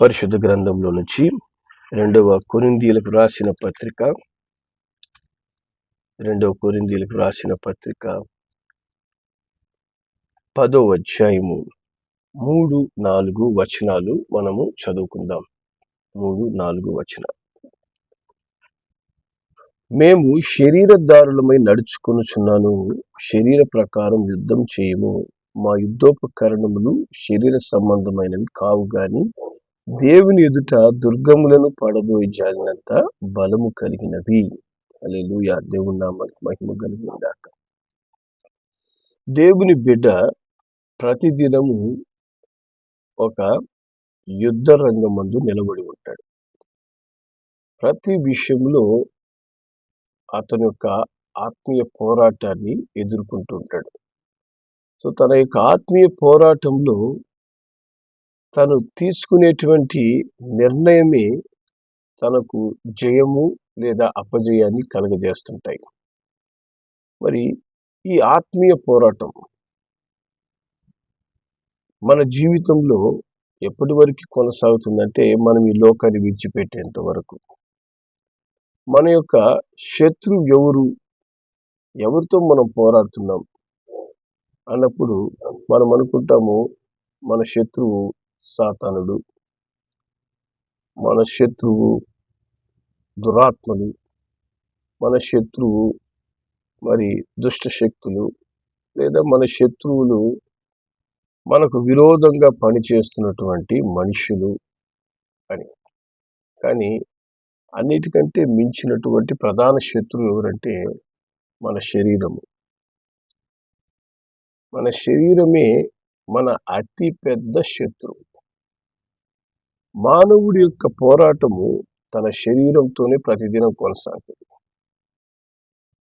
పరిశుద్ధ గ్రంథంలో నుంచి రెండవ కొరిందీలకు రాసిన పత్రిక రెండవ కొరిందీలకు రాసిన పత్రిక పదో అధ్యాయము. మూడు నాలుగు వచనాలు మనము చదువుకుందాం. మూడు నాలుగు వచనాలు. మేము శరీరదారులమై నడుచుకొనుచున్నాను. శరీర ప్రకారం యుద్ధం చేయము. మా యుద్ధోపకరణములు శరీర సంబంధమైనవి కావు కానీ దేవుని ఎదుట దుర్గములను పడబోయి జాగినంత బలము కలిగినవి అలెలుయ దేవుని నామానికి మహిమ కలిగిందాక దేవుని బిడ్డ ప్రతిదినము ఒక యుద్ధ రంగమందు నిలబడి ఉంటాడు. ప్రతి విషయంలో అతని యొక్క ఆత్మీయ పోరాటాన్ని ఎదుర్కొంటూ ఉంటాడు సో తన యొక్క ఆత్మీయ పోరాటంలో తను తీసుకునేటువంటి నిర్ణయమే తనకు జయము లేదా అపజయాన్ని కలగజేస్తుంటాయి. మరి ఈ ఆత్మీయ పోరాటం మన జీవితంలో ఎప్పటి వరకు కొనసాగుతుందంటే మనం ఈ లోకాన్ని విడిచిపెట్టేంత వరకు. మన యొక్క శత్రు ఎవరు ఎవరితో మనం పోరాడుతున్నాం అన్నప్పుడు మనం అనుకుంటాము మన శత్రువు సాతానుడు మన శత్రువు దురాత్మలు మన శత్రువు మరి దుష్ట శక్తులు లేదా మన శత్రువులు మనకు విరోధంగా పనిచేస్తున్నటువంటి మనుషులు అని. కానీ అన్నిటికంటే మించినటువంటి ప్రధాన శత్రువు ఎవరంటే మన శరీరము. మన శరీరమే మన అతి పెద్ద శత్రువు. మానవుడి యొక్క పోరాటము తన శరీరంతోనే ప్రతిదినం కొనసాగుతుంది.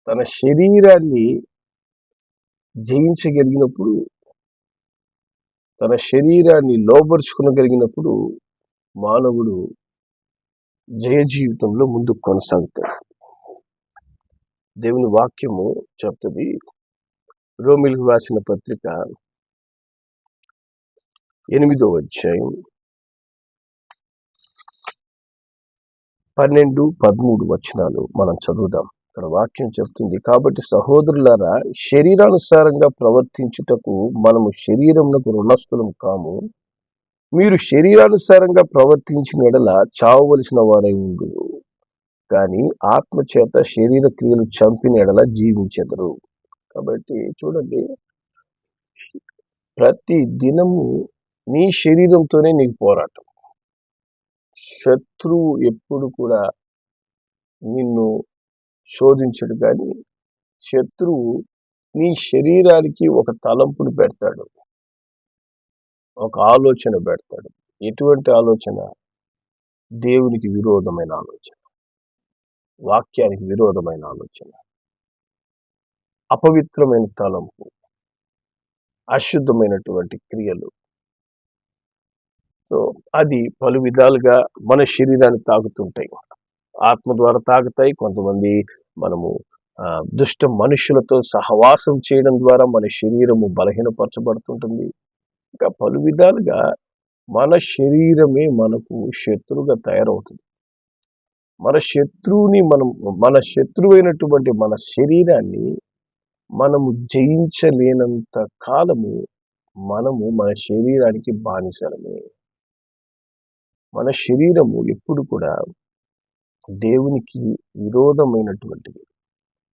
తన శరీరాన్ని జయించగలిగినప్పుడు తన శరీరాన్ని లోపరుచుకునగలిగినప్పుడు మానవుడు జయ జీవితంలో ముందుకు కొనసాగుతాడు. దేవుని వాక్యము చెప్తుంది. రోమిల్ రాసిన పత్రిక ఎనిమిదో అధ్యాయం పన్నెండు పదమూడు వచనాలు మనం చదువుదాం. ఇక్కడ వాక్యం చెప్తుంది కాబట్టి సహోదరులారా శరీరానుసారంగా ప్రవర్తించుటకు మనము శరీరమునకు రుణస్థులం కాము. మీరు శరీరానుసారంగా ప్రవర్తించిన ఎడల చావవలసిన వారై ఉండు. కానీ ఆత్మచేత శరీర క్రియలు చంపిన ఎడల జీవించెదరు. కాబట్టి చూడండి ప్రతి దినము నీ శరీరంతోనే నీకు పోరాటం. శత్రువు ఎప్పుడు కూడా నిన్ను శోధించడు కానీ శత్రువు నీ శరీరానికి ఒక తలంపును పెడతాడు. ఒక ఆలోచన పెడతాడు. ఎటువంటి ఆలోచన? దేవునికి విరోధమైన ఆలోచన. వాక్యానికి విరోధమైన ఆలోచన. అపవిత్రమైన తలంపు. అశుద్ధమైనటువంటి క్రియలు. సో అది పలు విధాలుగా మన శరీరాన్ని తాకుతుంటాయి. ఆత్మ ద్వారా తాకుతాయి. కొంతమంది మనము దుష్ట మనుషులతో సహవాసం చేయడం ద్వారా మన శరీరము బలహీనపరచబడుతుంటుంది. ఇంకా పలు విధాలుగా మన శరీరమే మనకు శత్రువుగా తయారవుతుంది. మన శత్రువుని మనం మన శత్రువైనటువంటి మన శరీరాన్ని మనము జయించలేనంత కాలము మనము మన శరీరానికి బానిసలమే. మన శరీరము ఎప్పుడు కూడా దేవునికి విరోధమైనటువంటిది.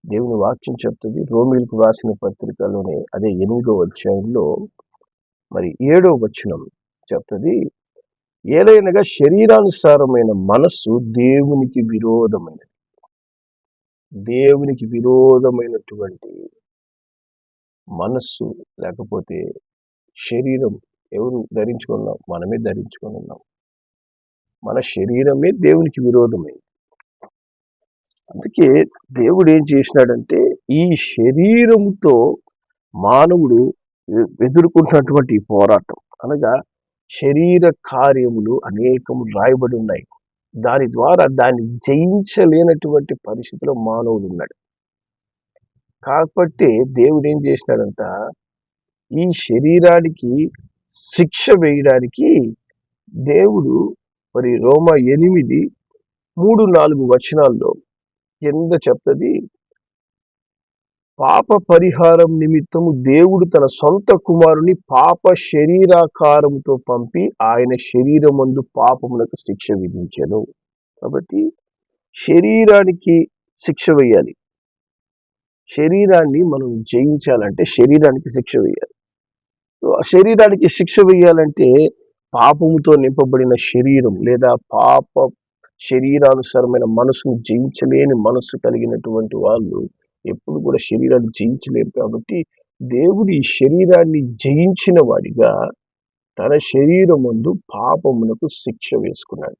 దేవుని వాక్యం చెప్తుంది రోమిలకు రాసిన పత్రికలోనే అదే ఎనిమిదో అధ్యాయంలో మరి ఏడో వచనం చెప్తుంది ఏదైనా శరీరానుసారమైన మనస్సు దేవునికి విరోధమైనది. దేవునికి విరోధమైనటువంటి మనస్సు లేకపోతే శరీరం ఎవరు ధరించుకున్నాం? మనమే ధరించుకొని ఉన్నాం. మన శరీరమే దేవునికి విరోధమైంది అందుకే దేవుడు ఏం చేసినాడంటే ఈ శరీరముతో మానవుడు ఎదుర్కొంటున్నటువంటి పోరాటం. అనగా శరీర కార్యములు అనేకము రాయబడి ఉన్నాయి. దాని ద్వారా దాన్ని జయించలేనటువంటి పరిస్థితిలో మానవుడు ఉన్నాడు. కాబట్టి దేవుడు ఏం చేసినాడంట ఈ శరీరానికి శిక్ష వేయడానికి దేవుడు మరి రోమ ఎనిమిది మూడు నాలుగు వచనాల్లో కింద చెప్తది పాప పరిహారం నిమిత్తము దేవుడు తన సొంత కుమారుని పాప శరీరాకారంతో పంపి ఆయన శరీరమందు పాపములకు శిక్ష విధించను. కాబట్టి శరీరానికి శిక్ష వేయాలి. శరీరాన్ని మనం జయించాలంటే శరీరానికి శిక్ష వేయాలి. సో ఆ శరీరానికి శిక్ష వేయాలంటే పాపముతో నింపబడిన శరీరం లేదా పాప శరీరానుసారమైన మనసును జయించలేని మనసు కలిగినటువంటి వాళ్ళు ఎప్పుడు కూడా శరీరాన్ని జయించలేరు. కాబట్టి దేవుడు ఈ శరీరాన్ని జయించిన వాడిగా తన శరీరం ముందు పాపమునకు శిక్ష వేసుకున్నాడు.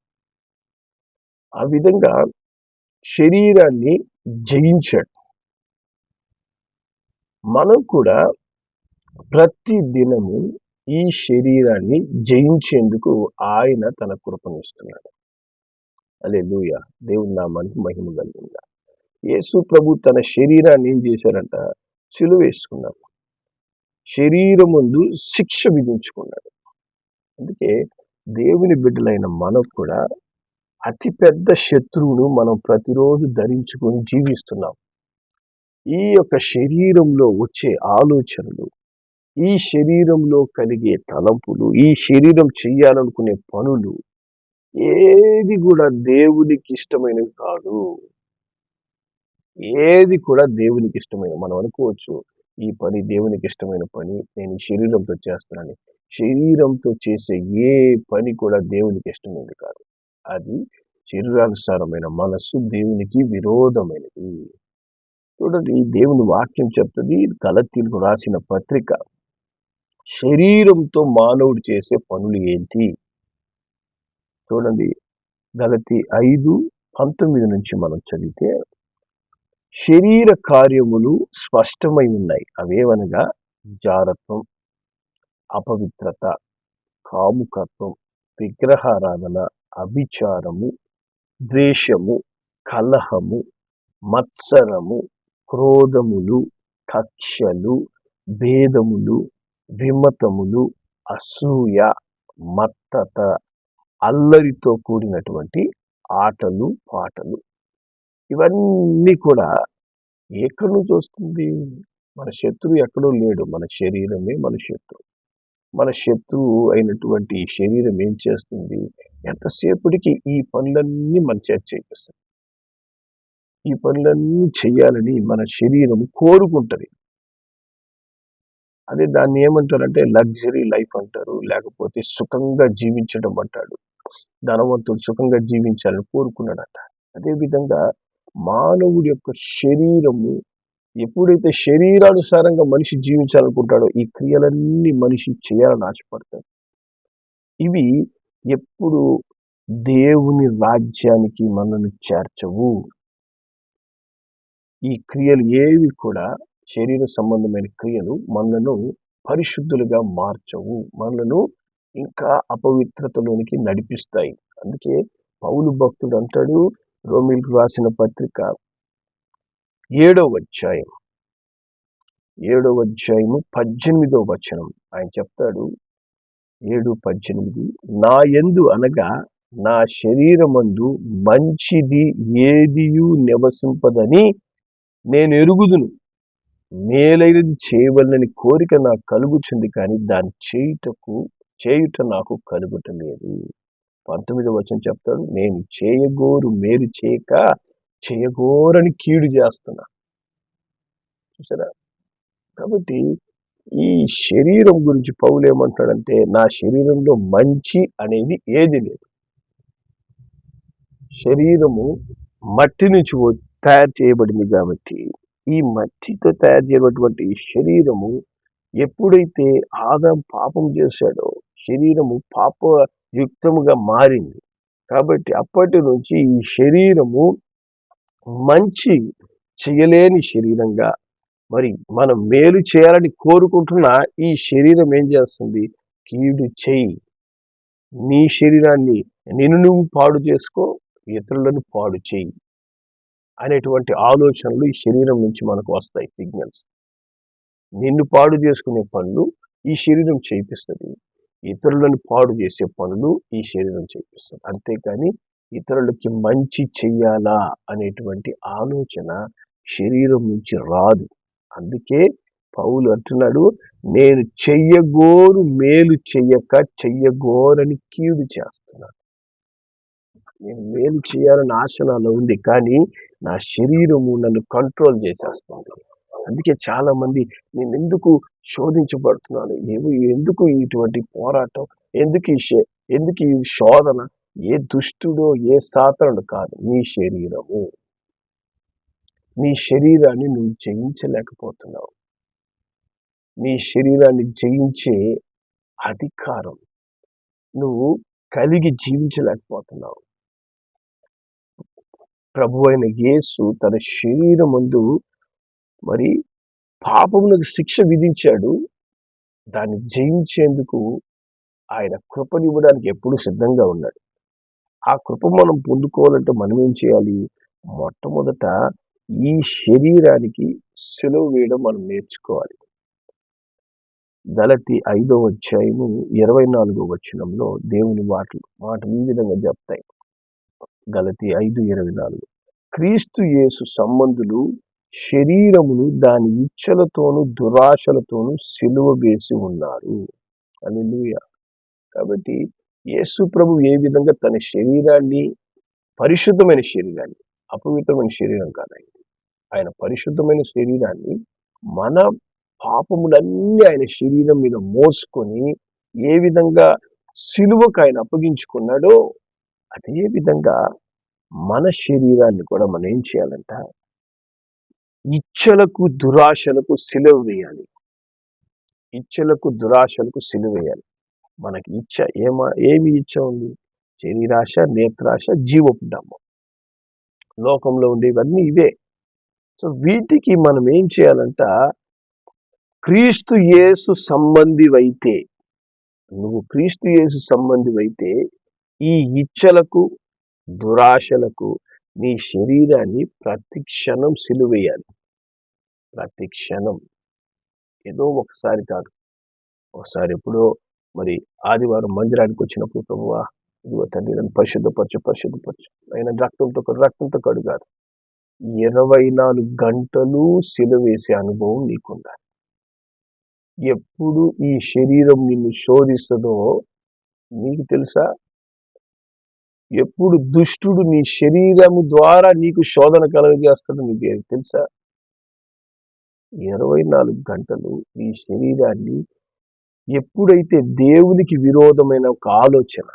ఆ విధంగా శరీరాన్ని జయించాడు. మనం కూడా ప్రతి దినము ఈ శరీరాన్ని జయించేందుకు ఆయన తన కృపనిస్తున్నాడు. అదే లూయ దేవుని నామానికి మహిమ కలిగిందా. యేసు ప్రభు తన శరీరాన్ని ఏం చేశారంట సిలువ వేసుకున్నారు శరీరం ముందు శిక్ష విధించుకున్నాడు. అందుకే దేవుని బిడ్డలైన మనకు కూడా అతిపెద్ద శత్రువును మనం ప్రతిరోజు ధరించుకొని జీవిస్తున్నాం. ఈ యొక్క శరీరంలో వచ్చే ఆలోచనలు ఈ శరీరంలో కలిగే తలంపులు ఈ శరీరం చెయ్యాలనుకునే పనులు ఏది కూడా దేవునికి ఇష్టమైనవి కాదు. ఏది కూడా దేవునికి ఇష్టమైన మనం అనుకోవచ్చు ఈ పని దేవునికి ఇష్టమైన పని నేను శరీరంతో చేస్తున్నాను శరీరంతో చేసే ఏ పని కూడా దేవునికి ఇష్టమైనది కాదు. అది శరీరానుసారమైన మనస్సు దేవునికి విరోధమైనది. చూడండి ఈ దేవుని వాక్యం చెప్తుంది గలతీలకు రాసిన పత్రిక శరీరంతో మానవుడు చేసే పనులు ఏంటి? చూడండి గలతి ఐదు పంతొమ్మిది నుంచి మనం చదివితే శరీర కార్యములు స్పష్టమై ఉన్నాయి. అవేవనగా? జారత్వం అపవిత్రత కాముకత్వం విగ్రహారాధన అభిచారము ద్వేషము కలహము మత్సరము క్రోధములు కక్షలు భేదములు విమతములు అసూయ మత్తత అల్లరితో కూడినటువంటి ఆటలు పాటలు. ఇవన్నీ కూడా ఎక్కడి నుంచి వస్తుంది? మన శత్రువు ఎక్కడో లేడు. మన శరీరమే మన శత్రువు. మన శత్రువు అయినటువంటి ఈ శరీరం ఏం చేస్తుంది? ఎంతసేపటికి ఈ పనులన్నీ మన చేత చేపిస్తుంది ఈ పనులన్నీ చేయాలని మన శరీరం కోరుకుంటుంది. అదే దాన్ని ఏమంటారంటే లగ్జరీ లైఫ్ అంటారు. లేకపోతే సుఖంగా జీవించడం అంటాడు. ధనవంతుడు సుఖంగా జీవించాలని కోరుకున్నాడట. అదేవిధంగా మానవుడి యొక్క శరీరము ఎప్పుడైతే శరీరానుసారంగా మనిషి జీవించాలనుకుంటాడో ఈ క్రియలన్నీ మనిషి చేయాలని ఆశపడతాడు. ఇవి ఎప్పుడు దేవుని రాజ్యానికి మనను చేర్చవు. ఈ క్రియలు ఏవి కూడా శరీర సంబంధమైన క్రియలు మనలను పరిశుద్ధులుగా మార్చవు. మనలను ఇంకా అపవిత్రతలోనికి నడిపిస్తాయి. అందుకే పౌలు భక్తుడు అంటాడు రోమిల్కి రాసిన పత్రిక ఏడవ అధ్యాయం. ఏడవ అధ్యాయము పద్దెనిమిదవ వచనం. ఆయన చెప్తాడు ఏడు పద్దెనిమిది నా ఎందు అనగా నా శరీరమందు మంచిది ఏదియు నివసింపదని నేను ఎరుగుదును. మేలైనది చేయవలనని కోరిక నాకు కలుగుతుంది కానీ దాన్ని చేయుటకు చేయుట నాకు కలుగుటలేదు. పంతొమ్మిది వచ్చిన చెప్తాడు నేను చేయగోరు మేలు చేయక చేయగోరని కీడు చేస్తున్నా. చూసారా? కాబట్టి ఈ శరీరం గురించి పౌలు ఏమంటాడంటే నా శరీరంలో మంచి అనేది ఏది లేదు. శరీరము మట్టి నుంచి తయారు చేయబడింది కాబట్టి ఈ మట్టితో తయారు చేయబడినటువంటి శరీరము ఎప్పుడైతే ఆదాం పాపం చేశాడో శరీరము పాప యుక్తముగా మారింది. కాబట్టి అప్పటి నుంచి ఈ శరీరము మంచి చేయలేని శరీరంగా మరి మనం మేలు చేయాలని కోరుకుంటున్న ఈ శరీరం ఏం చేస్తుంది? కీడు చేయి. నీ శరీరాన్ని నిన్ను నువ్వు పాడు చేసుకో ఇతరులను పాడు చేయి. అనేటువంటి ఆలోచనలు ఈ శరీరం నుంచి మనకు వస్తాయి సిగ్నల్స్. నిన్ను పాడు చేసుకునే పనులు ఈ శరీరం చేపిస్తుంది ఇతరులను పాడు చేసే పనులు ఈ శరీరం చేపిస్తుంది అంతేకాని ఇతరులకి మంచి చెయ్యాలా అనేటువంటి ఆలోచన శరీరం నుంచి రాదు. అందుకే పౌలు అంటున్నాడు నేను చెయ్యగోరు మేలు చెయ్యక చెయ్యగోరని కీడు చేస్తున్నాను. నేను మేలు చేయాలని ఆశ నాలో ఉంది. కానీ నా శరీరము నన్ను కంట్రోల్ చేసేస్తుంది. అందుకే చాలా మంది నేను ఎందుకు శోధించబడుతున్నాను? ఏమి ఎందుకు ఇటువంటి పోరాటం? ఎందుకు ఈ ఎందుకు ఈ శోధన? ఏ దుష్టుడో ఏ సాతనుడు కాదు నీ శరీరము. నీ శరీరాన్ని నువ్వు జయించలేకపోతున్నావు. నీ శరీరాన్ని జయించే అధికారం నువ్వు కలిగి జీవించలేకపోతున్నావు. ప్రభు అయిన యేసు తన శరీరం ముందు మరి పాపములకు శిక్ష విధించాడు. దాన్ని జయించేందుకు ఆయన కృపనివ్వడానికి ఎప్పుడు సిద్ధంగా ఉన్నాడు. ఆ కృప మనం పొందుకోవాలంటే మనం ఏం చేయాలి? మొట్టమొదట ఈ శరీరానికి సెలవు వేయడం మనం నేర్చుకోవాలి. గలతి ఐదో అధ్యాయము ఇరవై నాలుగో వచనంలో దేవుని మాటలు మాటలు ఈ విధంగా చెప్తాయి గలతి ఐదు ఇరవై నాలుగు. క్రీస్తు యేసు సంబంధులు శరీరమును దాని ఇచ్చలతోనూ దురాశలతోనూ సిలువ వేసి ఉన్నారు. అని కాబట్టి యేసు ప్రభు ఏ విధంగా తన శరీరాన్ని పరిశుద్ధమైన శరీరాన్ని అపవిత్రమైన శరీరం కాదండి. ఆయన ఆయన పరిశుద్ధమైన శరీరాన్ని మన పాపములన్నీ ఆయన శరీరం మీద మోసుకొని ఏ విధంగా సిలువకు ఆయన అప్పగించుకున్నాడో అదే విధంగా మన శరీరాన్ని కూడా మనం ఏం చేయాలంట? ఇచ్చలకు దురాశలకు సిలువ వేయాలి. ఇచ్చలకు దురాశలకు సిలువ వేయాలి. మనకి ఇచ్చ ఏమా ఏమి ఇచ్చ ఉంది? శరీరాశ నేత్రాశ జీవపు డమ్మం లోకంలో ఉండేవన్నీ ఇవే. సో వీటికి మనం ఏం చేయాలంట? క్రీస్తు యేసు సంబంధివైతే నువ్వు క్రీస్తు యేసు సంబంధివైతే ఈ ఇచ్చలకు దురాశలకు నీ శరీరాన్ని ప్రతి క్షణం సిలువేయాలి. ప్రతి క్షణం. ఏదో ఒకసారి కాదు. ఒకసారి ఎప్పుడో మరి ఆదివారం మందిరానికి వచ్చినప్పుడు ప్రభువా ఇదిగో తండ్రి నన్ను పరిశుద్ధపరచు పరిశుద్ధపరచు. ఆయన రక్తంతో కడు- రక్తంతో కడుగారు ఇరవై నాలుగు గంటలు సిలువేసే అనుభవం నీకుండాలి. ఎప్పుడు ఈ శరీరం నిన్ను శోధిస్తుందో నీకు తెలుసా? ఎప్పుడు దుష్టుడు నీ శరీరము ద్వారా నీకు శోధన కలగజేస్తాడు నీకు తెలుసా? ఇరవై నాలుగు గంటలు నీ శరీరాన్ని ఎప్పుడైతే దేవునికి విరోధమైన ఒక ఆలోచన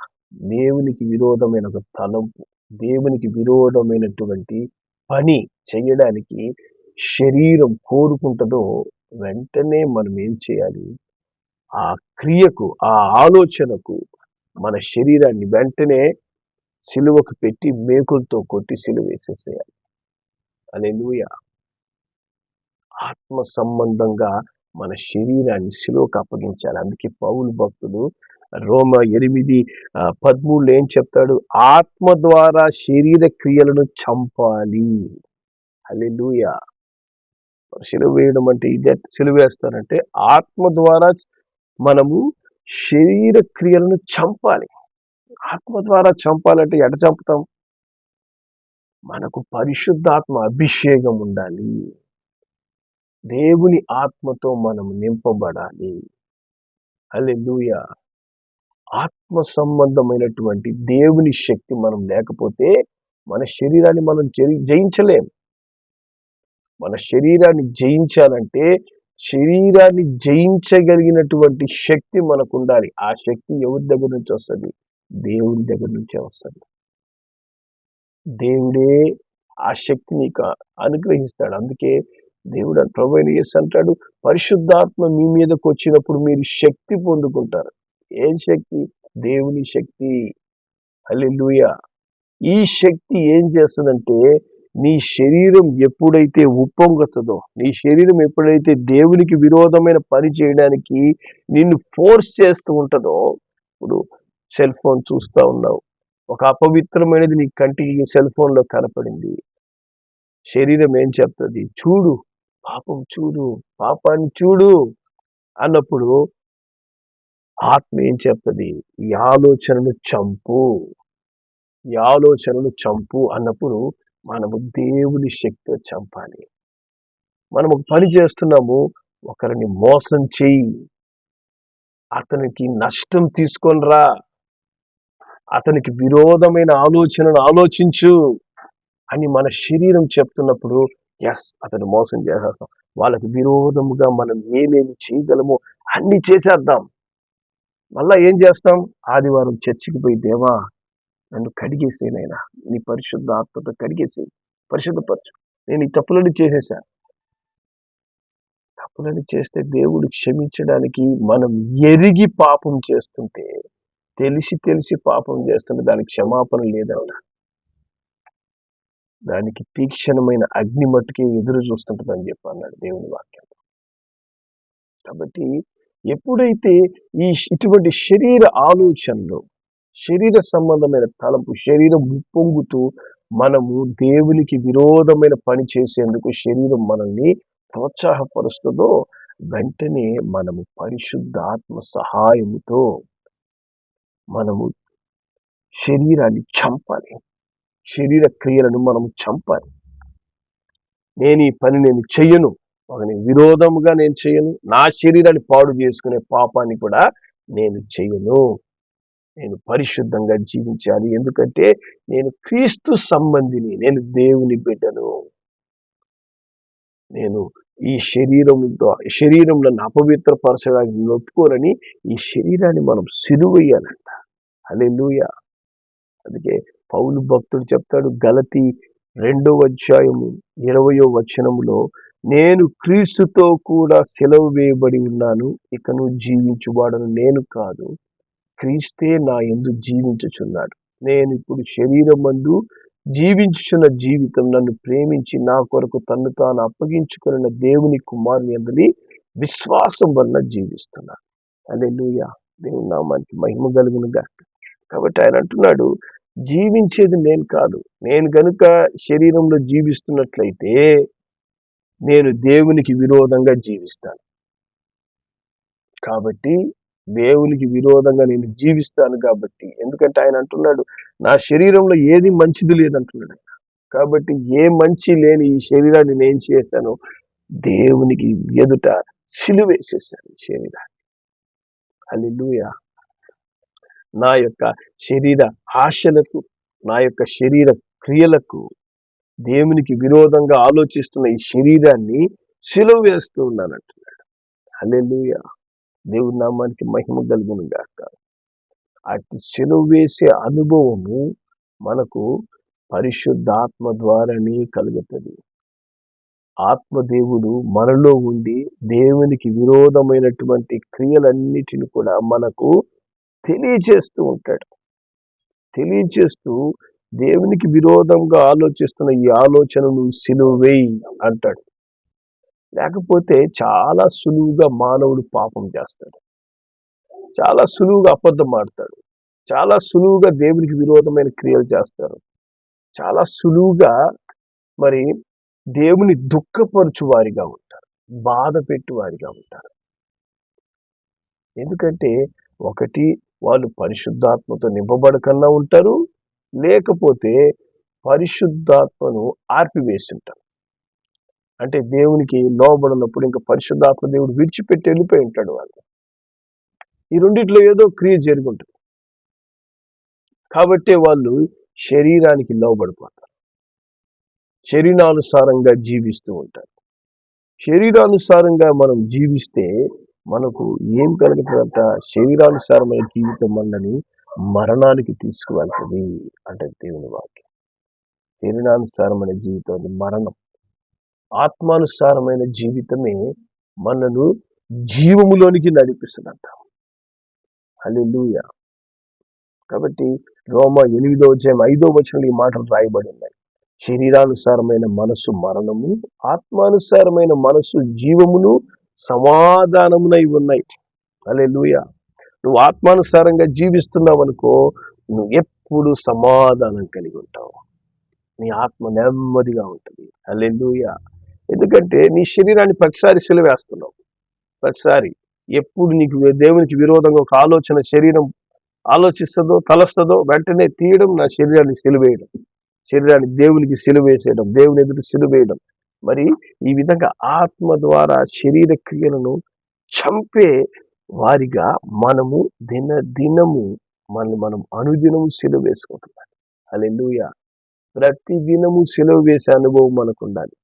దేవునికి విరోధమైన ఒక తలంపు దేవునికి విరోధమైనటువంటి పని చేయడానికి శరీరం కోరుకుంటుందో వెంటనే మనం ఏం చేయాలి? ఆ క్రియకు ఆ ఆలోచనకు మన శరీరాన్ని వెంటనే సిలువకు పెట్టి మేకులతో కొట్టి సిలువ వేసేసేయాలి. అలెలుయ. ఆత్మ సంబంధంగా మన శరీరాన్ని సిలువకు అప్పగించాలి. అందుకే పౌలు భక్తుడు రోమ ఎనిమిది ఆ, ఏం చెప్తాడు? ఆత్మ ద్వారా శరీర క్రియలను చంపాలి. అలెలుయ. సిలువ వేయడం అంటే ఇదే సిలువ వేస్తారంటే ఆత్మ ద్వారా మనము శరీర క్రియలను చంపాలి. ఆత్మ ద్వారా చంపాలంటే ఎట చంపుతాం? మనకు పరిశుద్ధాత్మ అభిషేకం ఉండాలి. దేవుని ఆత్మతో మనం నింపబడాలి. హల్లెలూయా. ఆత్మ సంబంధమైనటువంటి దేవుని శక్తి మనం లేకపోతే మన శరీరాన్ని మనం జయించలేం. మన శరీరాన్ని జయించాలంటే శరీరాన్ని జయించగలిగినటువంటి శక్తి మనకు ఉండాలి. ఆ శక్తి ఎవరి దగ్గర నుంచి వస్తుంది? దేవుడి దగ్గర నుంచే వస్తుంది దేవుడే ఆ శక్తి నీకు అనుగ్రహిస్తాడు. అందుకే దేవుడు అని ప్రభు అయిన అంటాడు? పరిశుద్ధాత్మ మీ మీదకి వచ్చినప్పుడు మీరు శక్తి పొందుకుంటారు. ఏం శక్తి? దేవుని శక్తి. అల్లెలుయ ఈ శక్తి ఏం చేస్తుందంటే నీ శరీరం ఎప్పుడైతే ఉప్పొంగుతుందో నీ శరీరం ఎప్పుడైతే దేవునికి విరోధమైన పని చేయడానికి నిన్ను ఫోర్స్ చేస్తూ ఉంటుందో ఇప్పుడు సెల్ ఫోన్ చూస్తూ ఉన్నావు. ఒక అపవిత్రమైనది నీ కంటికి సెల్ ఫోన్లో కనపడింది. శరీరం ఏం చెప్తుంది? చూడు పాపం చూడు పాపాన్ని చూడు అన్నప్పుడు ఆత్మ ఏం చెప్తుంది? ఈ ఆలోచనను చంపు. ఈ ఆలోచనను చంపు అన్నప్పుడు మనము దేవుని శక్తితో చంపాలి. మనం ఒక పని చేస్తున్నాము ఒకరిని మోసం చేయి అతనికి నష్టం తీసుకొని రా. అతనికి విరోధమైన ఆలోచనను ఆలోచించు అని మన శరీరం చెప్తున్నప్పుడు ఎస్ అతను మోసం చేసేస్తాం. వాళ్ళకి విరోధముగా మనం ఏమేమి చేయగలమో అన్ని చేసేద్దాం. మళ్ళా ఏం చేస్తాం? ఆదివారం చర్చికి పోయి దేవా నన్ను కడిగేసేనైనా నీ పరిశుద్ధ ఆత్మతో కడిగేసి పరిశుద్ధపరచు. నేను ఈ తప్పులని చేసేసాను తప్పులని చేస్తే దేవుడు క్షమించడానికి మనం ఎరిగి పాపం చేస్తుంటే తెలిసి తెలిసి పాపం చేస్తుంటే దానికి క్షమాపణ లేదన్నా దానికి తీక్షణమైన అగ్ని మట్టుకే ఎదురు చూస్తుంటుందని చెప్పి అన్నాడు దేవుని వాక్యం. కాబట్టి ఎప్పుడైతే ఈ ఇటువంటి శరీర ఆలోచనలు శరీర సంబంధమైన తలంపు శరీరం ఉప్పొంగుతూ మనము దేవునికి విరోధమైన పని చేసేందుకు శరీరం మనల్ని ప్రోత్సాహపరుస్తుందో వెంటనే మనము పరిశుద్ధాత్మ సహాయముతో మనము శరీరాన్ని చంపాలి. శరీర క్రియలను మనం చంపాలి. నేను ఈ పని నేను చెయ్యను ఒకని విరోధముగా నేను చేయను. నా శరీరాన్ని పాడు చేసుకునే పాపాన్ని కూడా నేను చెయ్యను నేను పరిశుద్ధంగా జీవించాలి. ఎందుకంటే నేను క్రీస్తు సంబంధిని. నేను దేవుని బిడ్డను. నేను ఈ శరీరంతో శరీరం నన్ను అపవిత్రపరచడానికి నొప్పుకోరని ఈ శరీరాన్ని మనం సిలువయ్యాలంట. అలెలుయ అందుకే పౌలు భక్తుడు చెప్తాడు గలతి రెండవ అధ్యాయము ఇరవయో వచనములో నేను క్రీస్తుతో కూడా సెలవు వేయబడి ఉన్నాను ఇకను జీవించువాడను నేను కాదు క్రీస్తే నా ఎందు జీవించుచున్నాడు. నేను ఇప్పుడు శరీరం మందు జీవించుచున్న జీవితం నన్ను ప్రేమించి నా కొరకు తన్ను తాను అప్పగించుకున్న దేవుని కుమారుని ఎందని విశ్వాసం వలన జీవిస్తున్నాను అదే లూయ దేవుని నామానికి మహిమ కలుగునుగా కాబట్టి ఆయన అంటున్నాడు జీవించేది నేను కాదు. నేను గనుక శరీరంలో జీవిస్తున్నట్లయితే నేను దేవునికి విరోధంగా జీవిస్తాను. కాబట్టి దేవునికి విరోధంగా నేను జీవిస్తాను కాబట్టి ఎందుకంటే ఆయన అంటున్నాడు నా శరీరంలో ఏది మంచిది లేదంటున్నాడు. కాబట్టి ఏ మంచి లేని ఈ శరీరాన్ని నేను చేస్తాను దేవునికి ఎదుట సిలువేసేసాను శరీరాన్ని. అల్లిలుయ నా యొక్క శరీర ఆశలకు నా యొక్క శరీర క్రియలకు దేవునికి విరోధంగా ఆలోచిస్తున్న ఈ శరీరాన్ని సిలువ వేస్తూ ఉన్నానంటున్నాడు. అల్లెలుయ దేవుడి నామానికి మహిమ కలుగును గాక. అటు సెలవు వేసే అనుభవము మనకు పరిశుద్ధాత్మ ద్వారానే కలుగుతుంది. ఆత్మదేవుడు మనలో ఉండి దేవునికి విరోధమైనటువంటి క్రియలన్నిటిని కూడా మనకు తెలియచేస్తూ ఉంటాడు. తెలియచేస్తూ దేవునికి విరోధంగా ఆలోచిస్తున్న ఈ ఆలోచనను సిలువేయి అంటాడు. లేకపోతే చాలా సులువుగా మానవుడు పాపం చేస్తాడు. చాలా సులువుగా అబద్ధం ఆడతాడు. చాలా సులువుగా దేవునికి విరోధమైన క్రియలు చేస్తారు. చాలా సులువుగా మరి దేవుని దుఃఖపరచు వారిగా ఉంటారు. బాధ పెట్టు వారిగా ఉంటారు. ఎందుకంటే ఒకటి వాళ్ళు పరిశుద్ధాత్మతో నింపబడకన్నా ఉంటారు లేకపోతే పరిశుద్ధాత్మను ఆర్పివేసి ఉంటారు అంటే దేవునికి లోబడినప్పుడు ఇంకా పరిశుద్ధాత్మ దేవుడు విడిచిపెట్టి వెళ్ళిపోయి ఉంటాడు వాళ్ళు. ఈ రెండిట్లో ఏదో క్రియ జరిగి ఉంటుంది కాబట్టి వాళ్ళు శరీరానికి లోబడిపోతారు. శరీరానుసారంగా జీవిస్తూ ఉంటారు. శరీరానుసారంగా మనం జీవిస్తే మనకు ఏం కలుగుతుందంట? శరీరానుసారమైన జీవితం మనని మరణానికి తీసుకువెళ్తుంది అంటే దేవుని వాక్యం. శరీరానుసారమైన జీవితం మరణం. ఆత్మానుసారమైన జీవితమే మనను జీవములోనికి నడిపిస్తుందంట. అల్లెలుయ కాబట్టి రోమ ఎనిమిదో అధ్యాయం ఐదో వచనంలో ఈ మాటలు రాయబడి ఉన్నాయి. శరీరానుసారమైన మనసు మరణము ఆత్మానుసారమైన మనసు జీవమును సమాధానమునై ఉన్నాయి. అలే లూయ నువ్వు ఆత్మానుసారంగా జీవిస్తున్నావు అనుకో నువ్వు ఎప్పుడు సమాధానం కలిగి ఉంటావు. నీ ఆత్మ నెమ్మదిగా ఉంటుంది. అల్లెలుయ ఎందుకంటే నీ శరీరాన్ని ప్రతిసారి సెలవేస్తున్నావు. ప్రతిసారి ఎప్పుడు నీకు దేవునికి విరోధంగా ఒక ఆలోచన శరీరం ఆలోచిస్తుందో తలస్తుందో వెంటనే తీయడం నా శరీరాన్ని సిలువేయడం. శరీరాన్ని దేవునికి సిలువేసేయడం దేవుని ఎదురు సిలువేయడం. మరి ఈ విధంగా ఆత్మ ద్వారా శరీర క్రియలను చంపే వారిగా మనము దిన దినము మనల్ని మనం అనుదినము సెలవు వేసుకుంటున్నాం. అలెలుయ ప్రతి దినము సెలవు వేసే అనుభవం మనకు ఉండాలి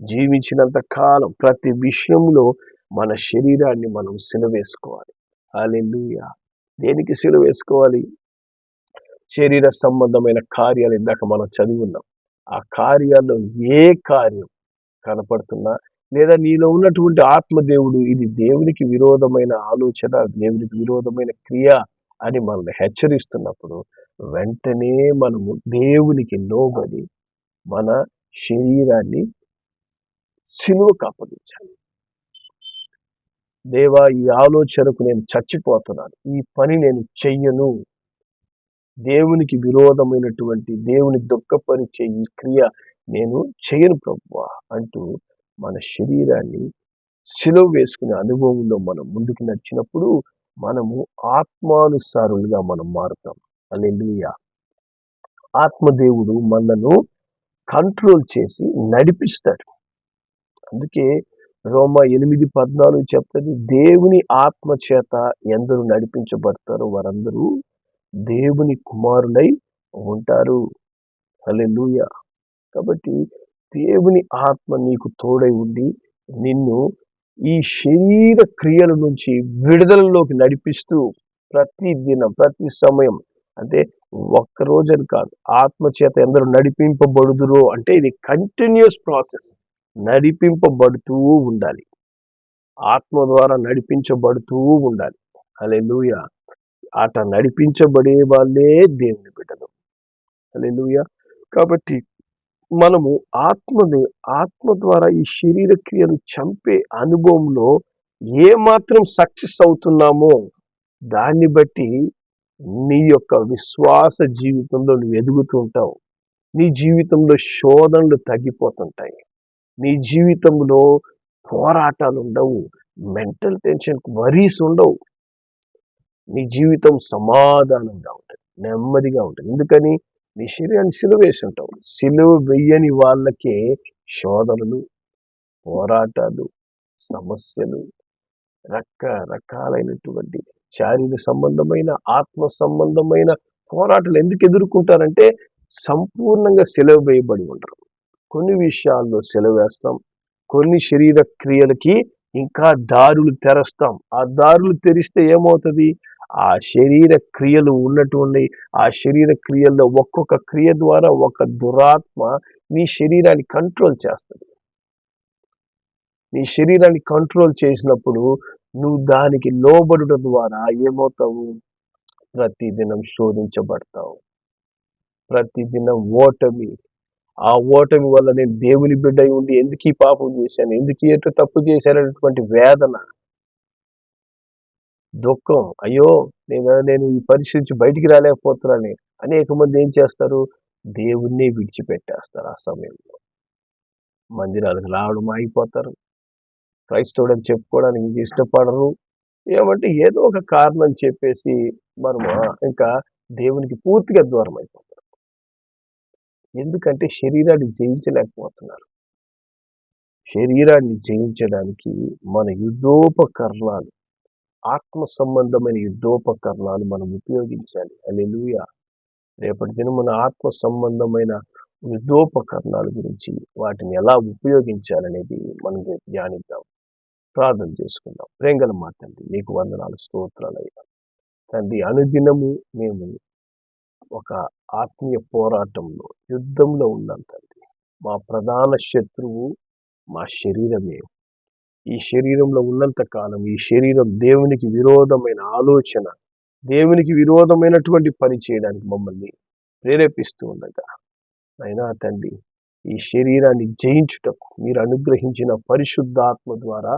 జీవించినంత కాలం ప్రతి విషయంలో మన శరీరాన్ని మనం సెలవు వేసుకోవాలి. అలెలుయ దేనికి సెలవు వేసుకోవాలి? శరీర సంబంధమైన కార్యాలు ఇందాక మనం చదివి ఉన్నాం ఆ కార్యాల్లో ఏ కార్యం కనపడుతున్నా లేదా నీలో ఉన్నటువంటి ఆత్మదేవుడు ఇది దేవునికి విరోధమైన ఆలోచన దేవునికి విరోధమైన క్రియ అని మనల్ని హెచ్చరిస్తున్నప్పుడు వెంటనే మనము దేవునికి లోబడి మన శరీరాన్ని సిలువకు అప్పగించాలి దేవా ఈ ఆలోచనకు నేను చచ్చిపోతున్నాను. ఈ పని నేను చెయ్యను. దేవునికి విరోధమైనటువంటి దేవుని దుఃఖపరిచే ఈ క్రియ నేను చేయను ప్రభువా అంటూ మన శరీరాన్ని సిలువ వేసుకునే అనుభవంలో మనం ముందుకు నడిచినప్పుడు మనము ఆత్మానుసారులుగా మనం మారుతాం. అలెలుయ ఆత్మదేవుడు మనను కంట్రోల్ చేసి నడిపిస్తాడు. అందుకే రోమ ఎనిమిది పద్నాలుగు చెప్తుంది దేవుని ఆత్మ చేత ఎందరు నడిపించబడతారో వారందరూ దేవుని కుమారులై ఉంటారు. అలెలుయ కాబట్టి దేవుని ఆత్మ నీకు తోడై ఉండి నిన్ను ఈ శరీర క్రియల నుంచి విడుదలలోకి నడిపిస్తూ ప్రతి దినం ప్రతి సమయం అంటే ఒక్కరోజని కాదు ఆత్మ చేత ఎందరూ నడిపింపబడుదురో అంటే ఇది కంటిన్యూస్ ప్రాసెస్ నడిపింపబడుతూ ఉండాలి. ఆత్మ ద్వారా నడిపించబడుతూ ఉండాలి. అలే లూయ అట నడిపించబడే వాళ్ళే దేవుని బిడ్డలు. అలెలుయ కాబట్టి మనము ఆత్మని ఆత్మ ద్వారా ఈ శరీర క్రియను చంపే అనుభవంలో ఏ మాత్రం సక్సెస్ అవుతున్నామో దాన్ని బట్టి నీ యొక్క విశ్వాస జీవితంలో నువ్వు ఎదుగుతూ ఉంటావు. నీ జీవితంలో శోధనలు తగ్గిపోతుంటాయి. నీ జీవితంలో పోరాటాలు ఉండవు. మెంటల్ టెన్షన్ వరీస్ ఉండవు. నీ జీవితం సమాధానంగా ఉంటుంది నెమ్మదిగా ఉంటుంది. ఎందుకని? నీ శరీరాన్ని సిలువ వేసి ఉంటావు సిలువ వెయ్యని వాళ్ళకే శోధనలు పోరాటాలు సమస్యలు రకరకాలైనటువంటి శారీరక సంబంధమైన ఆత్మ సంబంధమైన పోరాటాలు ఎందుకు ఎదుర్కొంటారంటే సంపూర్ణంగా సెలవు వేయబడి ఉంటారు కొన్ని విషయాల్లో సెలవు వేస్తాం. కొన్ని శరీర క్రియలకి ఇంకా దారులు తెరస్తాం. ఆ దారులు తెరిస్తే ఏమవుతుంది? ఆ శరీర క్రియలు ఉన్నటువంటి ఆ శరీర క్రియల్లో ఒక్కొక్క క్రియ ద్వారా ఒక దురాత్మ నీ శరీరాన్ని కంట్రోల్ చేస్తుంది. నీ శరీరాన్ని కంట్రోల్ చేసినప్పుడు నువ్వు దానికి లోబడుట ద్వారా ఏమవుతావు? ప్రతిదినం శోధించబడతావు. ప్రతిదినం ఓటమి. ఆ ఓటమి వల్ల నేను దేవుని బిడ్డ ఉండి ఎందుకు ఈ పాపం చేశాను? ఎందుకు ఎటు తప్పు చేశాననేటువంటి వేదన. దుఃఖం. అయ్యో నేను నేను ఈ పరిస్థితి బయటికి రాలేకపోతున్నాను. అనేక మంది ఏం చేస్తారు? దేవుణ్ణి విడిచిపెట్టేస్తారు ఆ సమయంలో. మందిరాలకు రావడం అయిపోతారు క్రైస్తవుడని చెప్పుకోవడానికి ఇష్టపడరు. ఏమంటే ఏదో ఒక కారణం చెప్పేసి మనము ఇంకా దేవునికి పూర్తిగా దూరం అయిపోతారు. ఎందుకంటే శరీరాన్ని జయించలేకపోతున్నారు. శరీరాన్ని జయించడానికి మన యుద్ధోపకరణాలు ఆత్మ సంబంధమైన యుద్ధోపకరణాలు మనం ఉపయోగించాలి. అలెలుయ రేపటి దిన మన ఆత్మ సంబంధమైన యుద్ధోపకరణాల గురించి వాటిని ఎలా ఉపయోగించాలనేది మనం ధ్యానిద్దాం. ప్రార్థన చేసుకుందాం. ప్రేంగల మా తండ్రి నీకు వందనాలు స్తోత్రాలు అయ్యా. తండ్రి అనుదినము మేము ఒక ఆత్మీయ పోరాటంలో యుద్ధంలో ఉన్నాం తండ్రి. మా ప్రధాన శత్రువు మా శరీరమే. ఈ శరీరంలో ఉన్నంత కాలం ఈ శరీరం దేవునికి విరోధమైన ఆలోచన దేవునికి విరోధమైనటువంటి పని చేయడానికి మమ్మల్ని ప్రేరేపిస్తూ ఉండగా అయినా తండ్రి ఈ శరీరాన్ని జయించుటకు మీరు అనుగ్రహించిన పరిశుద్ధాత్మ ద్వారా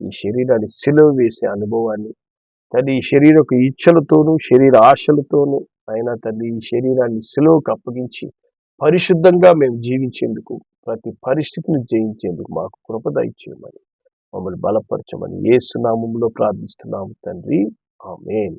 ఈ శరీరాన్ని సెలవు వేసే అనుభవాన్ని తండ్రి ఈ శరీరకు ఇచ్చలతోనూ శరీర ఆశలతోనూ అయినా తండ్రి ఈ శరీరాన్ని సెలవుకు అప్పగించి పరిశుద్ధంగా మేము జీవించేందుకు ప్రతి పరిస్థితిని జయించేందుకు మాకు కృపద ఇచ్చేయమని మమ్మల్ని బలపరచమని ఏసునామంలో ప్రార్థిస్తున్నాము తండ్రి. ఆమెన్.